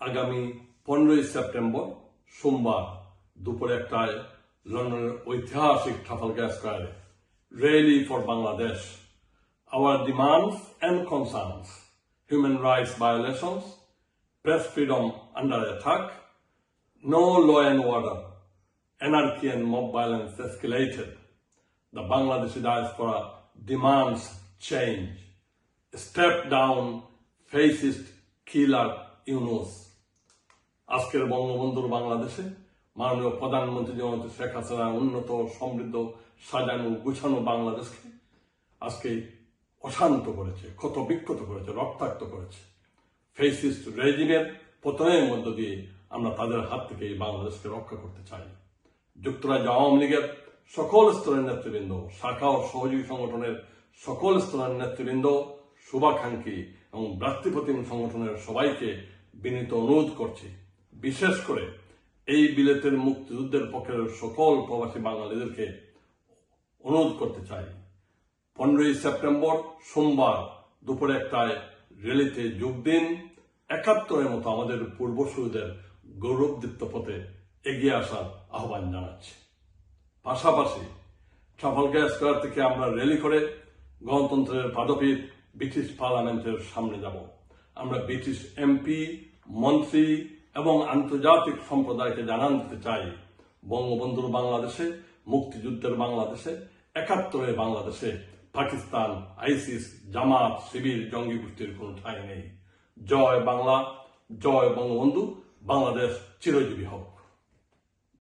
আগামী পনেরোই সেপ্টেম্বর সোমবার দুপুর একটায় লন্ডনের ঐতিহাসিক ট্রাফালগার স্কোয়ারে rally for Bangladesh our demands and concerns, human rights violations, press freedom under attack, no law and order, anarchy and mob violence escalated. The Bangladeshi diaspora demands change. Step down fascist killer Yunus. আজকের বঙ্গবন্ধুর বাংলাদেশে মাননীয় প্রধানমন্ত্রী জনতা শেখ হাসিনা উন্নত, সমৃদ্ধ, সাজানো, গুছানো বাংলাদেশকে আজকে অশান্ত করেছে ক্ষত বিক্ষত করেছে, রক্তাক্ত করেছে। ফেসিস্ট রেজিমের পতনের মধ্য দিয়ে আমরা তাদের হাত থেকে এই বাংলাদেশকে রক্ষা করতে চাই। যুক্তরাজ্য আওয়ামী লীগের সকল স্তরের নেতৃবৃন্দ, শাখা ও সহযোগী সংগঠনের সকল স্তরের নেতৃবৃন্দ, শুভাকাঙ্ক্ষী এবং ভ্রাতৃপ্রতিম সংগঠনের সবাইকে বিনীত অনুরোধ করছি। বিশেষ করে এই বিলেতের মুক্তিযুদ্ধের পক্ষের সকল প্রবাসী বাঙালিদেরকে অনুরোধ করতে চাই। পনেরোই সেপ্টেম্বর সোমবার দুপুর একটায় রেলিতে যোগ দিন। একাত্তরের মতো আমাদের পূর্বসূরীদের গৌরবদীপ্ত পথে এগিয়ে আসার আহ্বান জানাচ্ছি। পাশাপাশি ট্রাফালগার স্কোয়ার থেকে আমরা র্যালি করে গণতন্ত্রের পাদপীঠ ব্রিটিশ পার্লামেন্টের সামনে যাব। আমরা ব্রিটিশ এমপি, মন্ত্রী এবং আন্তর্জাতিক সম্প্রদায়কে জানান দিতে চাই, বঙ্গবন্ধুর বাংলাদেশে, মুক্তিযুদ্ধের বাংলাদেশে, একাত্তরের বাংলাদেশে, পাকিস্তান, আইসিস, জামাত, শিবির, জঙ্গি গোষ্ঠীর কোনো ঠাঁই নেই। জয় বাংলা, জয় বঙ্গবন্ধু, বাংলাদেশ চিরজীবী হোক।